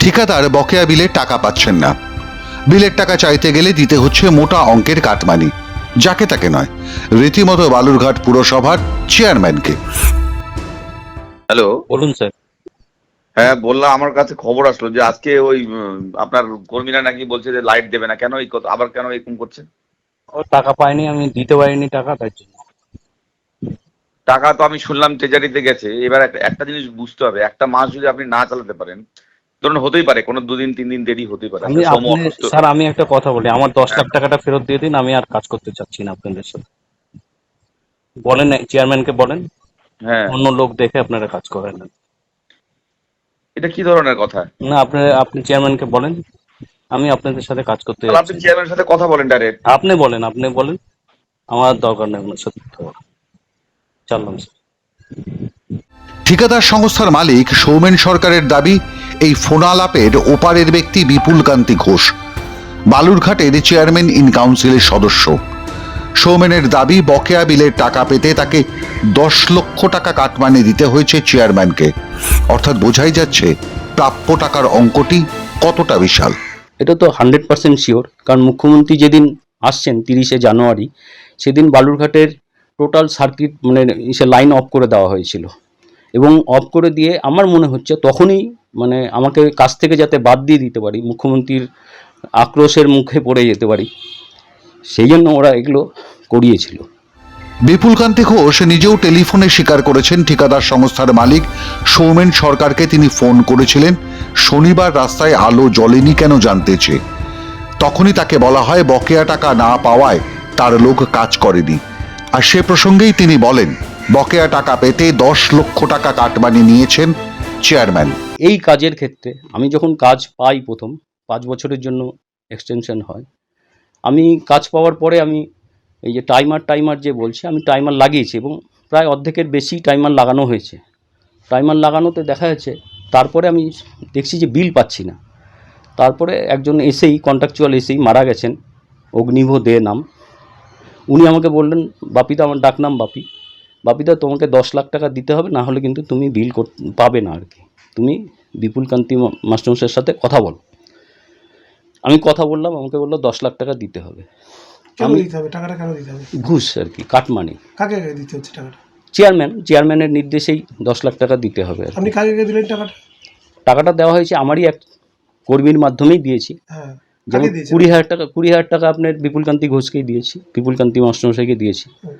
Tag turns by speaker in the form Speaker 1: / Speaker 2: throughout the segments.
Speaker 1: ঠিকাদার বকেয়া বিলের টাকা পাচ্ছেন না। বিলের টাকা চাইতে গেলে দিতে হচ্ছে মোটা অঙ্কের কাটমানি। যাকে তাকে নয়। রীতিমতো বালুরঘাট পুরসভার চেয়ারম্যানকে।
Speaker 2: হ্যালো।
Speaker 3: বলুন স্যার।
Speaker 2: হ্যাঁ বললাম আমার কাছে খবর আসলো যে আজকে ওই আপনার কর্মীরা নাকি বলছে যে লাইট দেবে না। কেন এই কথা- আবার কেন এরকম করছে
Speaker 3: ও টাকা পাইনি আমি দিতে পারিনি টাকা তাই জন্য।
Speaker 2: টাকা তো আমি শুনলাম ট্রেজারিতে গেছে। এবার একটা- একটা জিনিস বুঝতে হবে। একটা মাস যদি আপনি না চালাতে পারেন ধরুন হতেই পারে কোনো দুদিন তিন দিন দেরি হতেই পারে।
Speaker 3: আপনি স্যার আমি একটা কথা বলি আমার দশ লাখ টাকাটা ফেরত দিয়ে দিন আমি আর কাজ করতে চাচ্ছি না আপনাদের সাথে। বলেন চেয়ারম্যানকে বলেন
Speaker 2: হ্যাঁ।
Speaker 3: অন্য লোক দেখে আপনারা কাজ করেন। না
Speaker 2: এটা কি ধরনের কথা?
Speaker 3: না আপনারা আপনি চেয়ারম্যানকে বলেন আমি আপনাদের সাথে কাজ করতে
Speaker 2: আপনি চেয়ারম্যানের সাথে কথা বলেন ডাইরেক্ট
Speaker 3: আপনি বলেন আপনি বলেন আমার দরকার নেই আপনার সাথে চললাম স্যার।
Speaker 1: ঠিকাদার সংস্থার মালিক সৌমেন সরকারের দাবি এই ফোনালাপের ওপারের ব্যক্তি বিপুল কান্তি ঘোষ। বালুরঘাটের চেয়ারম্যান ইন কাউন্সিলের সদস্য। সৌমেনের দাবি, বকেয়া বিলের টাকা পেতে তাকে দশ লক্ষ টাকা কাটমানি দিতে হয়েছে চেয়ারম্যানকে। অর্থাৎ বোঝাই যাচ্ছে, প্রাপ্য টাকার অঙ্কটি কতটা বিশাল।
Speaker 4: এটা তো হান্ড্রেড পার্সেন্ট শিওর, কারণ মুখ্যমন্ত্রী যেদিন আসছেন তিরিশে জানুয়ারি, সেদিন বালুরঘাটের টোটাল সার্কিট মানে সে লাইন অফ করে দেওয়া হয়েছিল। এবং অফ করে দিয়ে আমার মনে হচ্ছে তখনই মানে আমাকে কাজ থেকে যাতে বাদ দিয়ে দিতে পারি, মুখ্যমন্ত্রীর আক্রোশের মুখে পড়ে যেতে পারি, সেই জন্য ওরা এগুলো করিয়েছিল।
Speaker 1: বিপুলকান্তি ঘোষ নিজেও টেলিফোনে স্বীকার করেছেন ঠিকাদার সংস্থার মালিক সৌমেন সরকারকে তিনি ফোন করেছিলেন, শনিবার রাস্তায় আলো জ্বলেনি কেন জানতে চেয়ে। তখনই তাকে বলা হয়, বকেয়া টাকা না পাওয়ায় তার লোক কাজ করেনি। আর সে প্রসঙ্গেই তিনি বলেন, বকেয়া টাকা পেতে দশ লক্ষ টাকা কাটমানি নিয়েছেন চেয়ারম্যান।
Speaker 4: এই কাজের ক্ষেত্রে আমি যখন কাজ পাই প্রথম, পাঁচ বছরের জন্য এক্সটেনশন হয়, আমি কাজ পাওয়ার পরে আমি এই যে টাইমার টাইমার যে বলছে, আমি টাইমার লাগিয়েছি এবং প্রায় অর্ধেকের বেশি টাইমার লাগানো হয়েছে। টাইমার লাগানোতে দেখা যাচ্ছে, তারপরে আমি দেখছি যে বিল পাচ্ছি না। তারপরে একজন এসেই কন্ট্রাকচুয়াল এসেই মারা গেছেন, অগ্নিভ দে নাম। উনি আমাকে বললেন বাপিদা আমার ডাকনাম বাপি। বাপিদা তোমাকে দশ লাখ টাকা দিতে হবে, না হলে কিন্তু তুমি বিল পাবে না আর কি তুমি বিপুল কান্তি মা- মাস্টারমশাইয়ের সাথে কথা বল। আমি কথা বললাম আমাকে বলল দশ লাখ টাকা দিতে হবে।
Speaker 5: কেন
Speaker 4: আমি-
Speaker 5: দিতে হবে? টাকাটা কেন দিতে হবে?
Speaker 4: ঘুষ আর কি কাটমানি
Speaker 5: কাকে কাকে দিতে হচ্ছে টাকাটা?
Speaker 4: চেয়ারম্যান চেয়ারম্যানের নির্দেশেই দশ লাখ টাকা দিতে হবে আর কি।
Speaker 5: আপনি কাকে কাকে দিলেন টাকাটা?
Speaker 4: টাকাটা দেওয়া হয়েছে আমারই এক কর্মীর মাধ্যমেই দিয়েছি।
Speaker 5: হ্যাঁ
Speaker 4: যেমন
Speaker 5: কাকে দিয়েছেন?
Speaker 4: কুড়ি হাজার টাকা কুড়ি হাজার টাকা আপনার বিপুলকান্তি ঘোষকেই দিয়েছি বিপুলকান্তি মাস্টারমশাইকে দিয়েছি।
Speaker 5: হুম।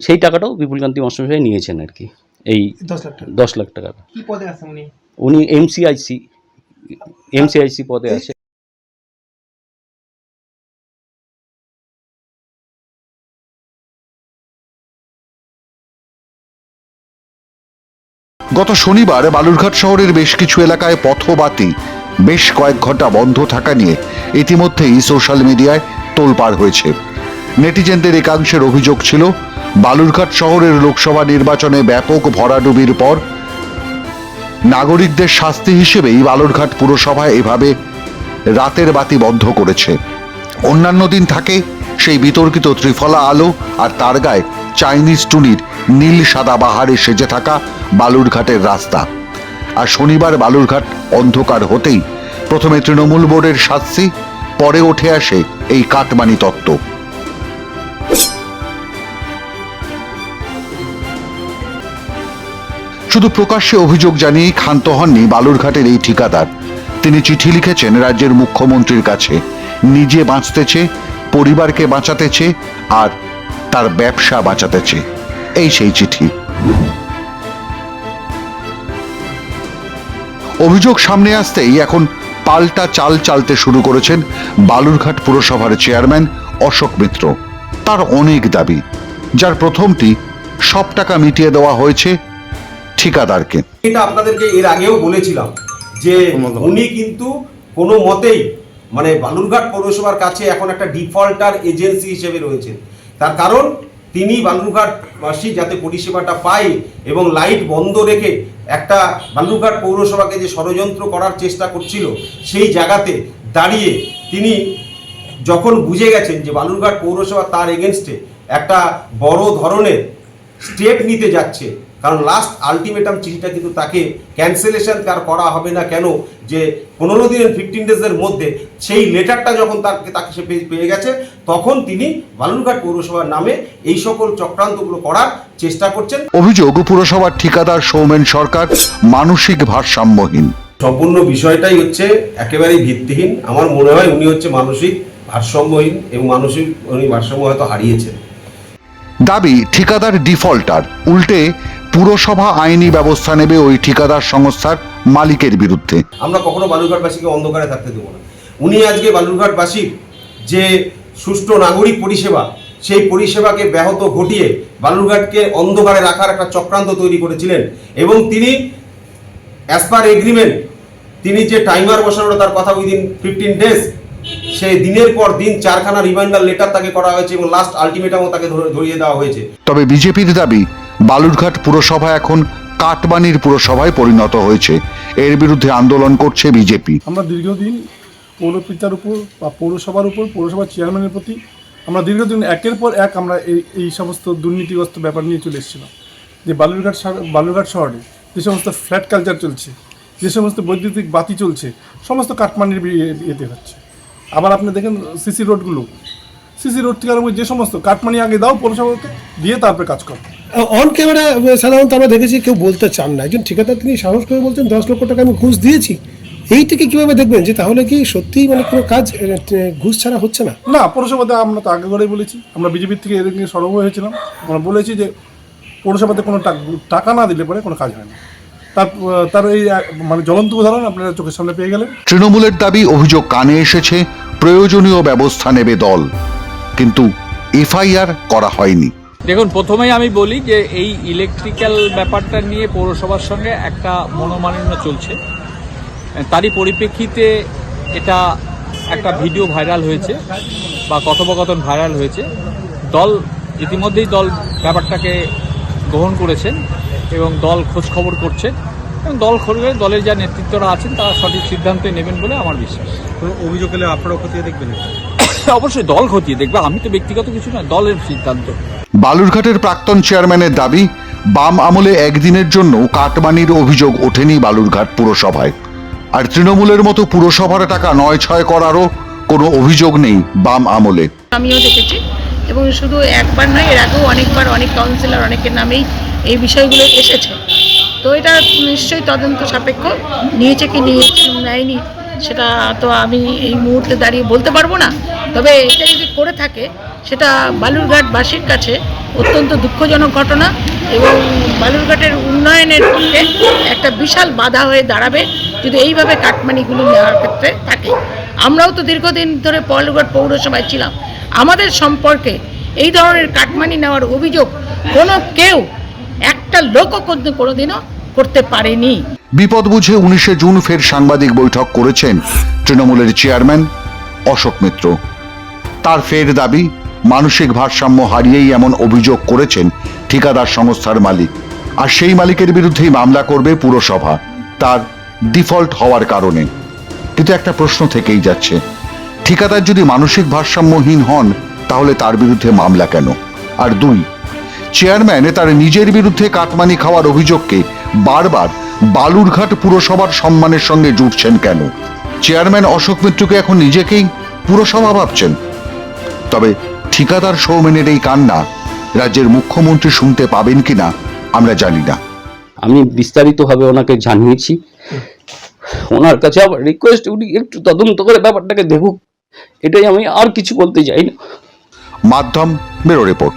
Speaker 4: সেই টাকাটাও বিপুলকান্তি মাস্টারমশাই নিয়েছেন আর কি এই
Speaker 5: দশ লাখ টাকা।
Speaker 4: দশ লাখ টাকা।
Speaker 5: কি পদে আছে উনি?
Speaker 4: উনি এমসিআইসি এমসিআইসি পদে আছে।
Speaker 1: গত শনিবার বালুরঘাট শহরের বেশ কিছু এলাকায় পথবাতি বেশ কয়েক ঘণ্টা বন্ধ থাকা নিয়ে ইতিমধ্যেই সোশ্যাল মিডিয়ায় তোলপাড় হয়েছে। নেটিজেনদের একাংশের অভিযোগ ছিল, বালুরঘাট শহরের লোকসভা নির্বাচনে ব্যাপক ভরাডুবির পর নাগরিকদের শাস্তি হিসেবেই বালুরঘাট পুরসভায় এভাবে রাতের বাতি বন্ধ করেছে। অন্যান্য দিন থাকে সেই বিতর্কিত ত্রিফলা আলো আর তার গায়ে চাইনিজ টুনির নীল সাদা বাহারে সেজে থাকা বালুরঘাটের রাস্তা। আর শনিবার বালুরঘাট অন্ধকার হতেই প্রথমে তৃণমূল বোর্ডের শাস্তি, পরে উঠে আসে এই কাটমানি তত্ত্ব। শুধু প্রকাশ্যে অভিযোগ জানিয়েই ক্ষান্ত হননি বালুরঘাটের এই ঠিকাদার। তিনি চিঠি লিখেছেন রাজ্যের মুখ্যমন্ত্রীর কাছে। নিজে বাঁচতেছে, পরিবারকে বাঁচাতেছে আর তার ব্যবসা বাঁচাতেছে। এই সেই চিঠি। অভিযোগ সামনে আসতেই এখন পাল্টা চাল চালতে শুরু করেছেন বালুরঘাট পুরসভার চেয়ারম্যান অশোক মিত্র। তার অনেক দাবি, যার প্রথমটি, সব টাকা মিটিয়ে দেওয়া হয়েছে ঠিকাদারকে।
Speaker 6: এটা আপনাদেরকে এর আগেও বলেছিলাম যে উনি কিন্তু কোনো মতেই মানে বালুরঘাট পৌরসভার কাছে এখন একটা ডিফল্টার এজেন্সি হিসেবে রয়েছেন। তার কারণ তিনি বালুরঘাটবাসী যাতে পরিষেবাটা পায় এবং লাইট বন্ধ রেখে একটা বালুরঘাট পৌরসভাকে যে ষড়যন্ত্র করার চেষ্টা করছিল সেই জায়গাতে দাঁড়িয়ে তিনি যখন বুঝে গেছেন যে বালুরঘাট পৌরসভা তার এগেনস্টে একটা বড় ধরনের স্টেপ নিতে যাচ্ছে। কারণ লাস্ট আলটিমেটাম চিঠিটা কিন্তু তাকে ক্যান্সেলেশন তার করা হবে না কেন? যে পনেরো দিনের ফিফটিন ডেজের মধ্যে সেই লেটারটা যখন তাকে তাকে সে পেয়ে- গেছে তখন তিনি বালুরঘাট পৌরসভার নামে এই সকল চক্রান্তগুলো করার চেষ্টা করছেন।
Speaker 1: অভিযোগ পুরসভার ঠিকাদার সৌমেন সরকার মানসিক ভারসাম্যহীন।
Speaker 6: সম্পূর্ণ বিষয়টাই হচ্ছে একেবারেই ভিত্তিহীন। আমার মনে হয় উনি হচ্ছে মানসিক ভারসাম্যহীন এবং মানসিক উনি ভারসাম্য হয়তো হারিয়েছেন।
Speaker 1: দাবি, ঠিকাদার ডিফল্টার। উল্টে, পুরসভা আইনি ব্যবস্থা নেবে ওই ঠিকাদার সংস্থার মালিকের বিরুদ্ধে।
Speaker 6: আমরা কখনো বালুরঘাটবাসীকে অন্ধকারে থাকতে দেবো না। উনি আজকে বালুরঘাটবাসীর যে সুষ্ঠু নাগরিক পরিষেবা, সেই পরিষেবাকে ব্যাহত ঘটিয়ে বালুরঘাটকে অন্ধকারে রাখার একটা চক্রান্ত তৈরি করেছিলেন এবং তিনি অ্যাজ পার এগ্রিমেন্ট তিনি যে টাইমার বসানোর তার কথা উইদিন ফিফটিন ডেজ সেই দিনের পর দিন চারখানা রিমাইন্ডার লেটার তাকে করা হয়েছে এবং লাস্ট আলটিমেটামও তাকে ধরিয়ে দেওয়া হয়েছে।
Speaker 1: তবে বিজেপির দাবি বালুরঘাট পুরসভা এখন কাটবানির পুরসভায় পরিণত হয়েছে। এর বিরুদ্ধে আন্দোলন করছে বিজেপি।
Speaker 7: আমরা দীর্ঘদিন পৌরপিতার উপর বা পৌরসভার উপর পৌরসভার চেয়ারম্যানের প্রতি আমরা দীর্ঘদিন একের পর এক আমরা এই এই সমস্ত দুর্নীতিগ্রস্ত ব্যাপার নিয়ে চলে এসেছিলাম। যে বালুরঘাট শহর- বালুরঘাট শহরে যে সমস্ত ফ্ল্যাট কালচার চলছে যে সমস্ত বৈদ্যুতিক বাতি চলছে সমস্ত কাটমানির ইয়েতে হচ্ছে। আবার আপনি দেখেন সিসি রোডগুলো। সিসি রোড থেকে আরম্ভ যে সমস্ত কাটমানি আগে দাও পৌরসভাকে দিয়ে তারপরে কাজ করো।
Speaker 5: অন ক্যামেরা সাধারণত আমরা দেখেছি কেউ বলতে চান না। একজন ঠিকাদার তিনি সাহস করে বলছেন দশ লক্ষ টাকা আমি ঘুষ দিয়েছি। এই থেকে কীভাবে দেখবেন? যে তাহলে কি সত্যিই মানে কোনো কাজ ঘুষ ছাড়া হচ্ছে না?
Speaker 7: না পৌরসভাতে আমরা তো আগে করেই বলেছি। আমরা বিজেপির থেকে নিয়ে সরব হয়েছিলাম। আমরা বলেছি যে পৌরসভাতে কোনো টাকা না দিলে পরে কোনো কাজ হয় না। তার তার এই মানে জ্বলন্ত উদাহরণ আপনারা চোখের সামনে পেয়ে গেলেন।
Speaker 1: তৃণমূলের দাবি অভিযোগ কানে এসেছে প্রয়োজনীয় ব্যবস্থা নেবে দল। কিন্তু এফআইআর করা হয়নি।
Speaker 8: দেখুন প্রথমেই আমি বলি যে এই ইলেকট্রিক্যাল ব্যাপারটা নিয়ে পৌরসভার সঙ্গে একটা মনোমালিন্য চলছে। তারই পরিপ্রেক্ষিতে এটা একটা ভিডিও ভাইরাল হয়েছে বা কথোপকথন ভাইরাল হয়েছে। দল ইতিমধ্যেই দল ব্যাপারটাকে গ্রহণ করেছেন এবং দল খোঁজ খবর করছেন। এবং দল করবে দলের যা নেতৃত্বরা আছেন তারা সঠিক সিদ্ধান্ত নেবেন বলে আমার বিশ্বাস।
Speaker 9: অভিযোগ এলে আপনারা খতিয়ে দেখবেন
Speaker 8: অবশ্যই দল খতিয়ে দেখবে আমি তো ব্যক্তিগত কিছু নয় দলের সিদ্ধান্ত।
Speaker 1: বালুরঘাটের প্রাক্তন চেয়ারম্যানের দাবি বাম আমলে একদিনের জন্য কাটমানির অভিযোগ ওঠেনি বালুরঘাট পুরসভায়। আর তৃণমূলের মতো পুরসভার টাকা নয় ছয় করারও কোনো অভিযোগ নেই বাম আমলে।
Speaker 10: আমিও দেখেছি এবং শুধু একবার নয় এর আগেও অনেকবার অনেক কাউন্সিলর অনেকের নামেই এই বিষয়গুলো এসেছে। তো এটা নিশ্চয়ই তদন্ত সাপেক্ষ। নিয়েছে কি নেয়নি সেটা তো আমি এই মুহূর্তে দাঁড়িয়ে বলতে পারব না। তবে এটা যদি করে থাকে, সেটা বালুরঘাটবাসীর কাছে অত্যন্ত দুঃখজনক ঘটনা এবং বালুরঘাটের উন্নয়নের পক্ষে একটা বিশাল বাধা হয়ে দাঁড়াবে যদি এইভাবে কাটমানিগুলো নেওয়ার ক্ষেত্রে থাকে। আমরাও তো দীর্ঘদিন ধরে বালুরঘাট পৌরসভায় ছিলাম। আমাদের সম্পর্কে এই ধরনের কাটমানি নেওয়ার অভিযোগ কোনো কেউ একটা লোকও কোনো কোনোদিনও করতে পারেনি।
Speaker 1: বিপদ বুঝে উনিশে জুন ফের সাংবাদিক বৈঠক করেছেন তৃণমূলের চেয়ারম্যান অশোক মিত্র। তার ফের দাবি, মানসিক ভারসাম্য হারিয়েই এমন অভিযোগ করেছেন ঠিকাদার সংস্থার মালিক। আর সেই মালিকের বিরুদ্ধেই মামলা করবে পুরসভা। তার ডিফল্ট হওয়ার কারণে। কিন্তু একটা প্রশ্ন থেকেই যাচ্ছে, ঠিকাদার যদি মানসিক ভারসাম্যহীন হন, তাহলে তার বিরুদ্ধে মামলা কেন? আর দুই চেয়ারম্যান তার নিজের বিরুদ্ধে কাটমানি খাওয়ার অভিযোগকে বারবার বালুরঘাট পুরসভার সম্মানের সঙ্গে জুটছেন কেন? চেয়ারম্যান অশোক মিত্রকে এখন নিজেকেই পুরসভা ভাবছেন। তবে ঠিকাদার সৌমেনের এই কান্না রাজ্যের মুখ্যমন্ত্রী শুনতে পাবেন কিনা আমরা জানি না।
Speaker 4: আমি বিস্তারিতভাবে ওনাকে জানিয়েছি। ওনার কাছে আমার রিকোয়েস্ট উনি একটু তদন্ত করে ব্যাপারটাকে দেখুক। এটাই আমি আর কিছু বলতে চাই না।
Speaker 1: মাধ্যম বেরো রিপোর্ট।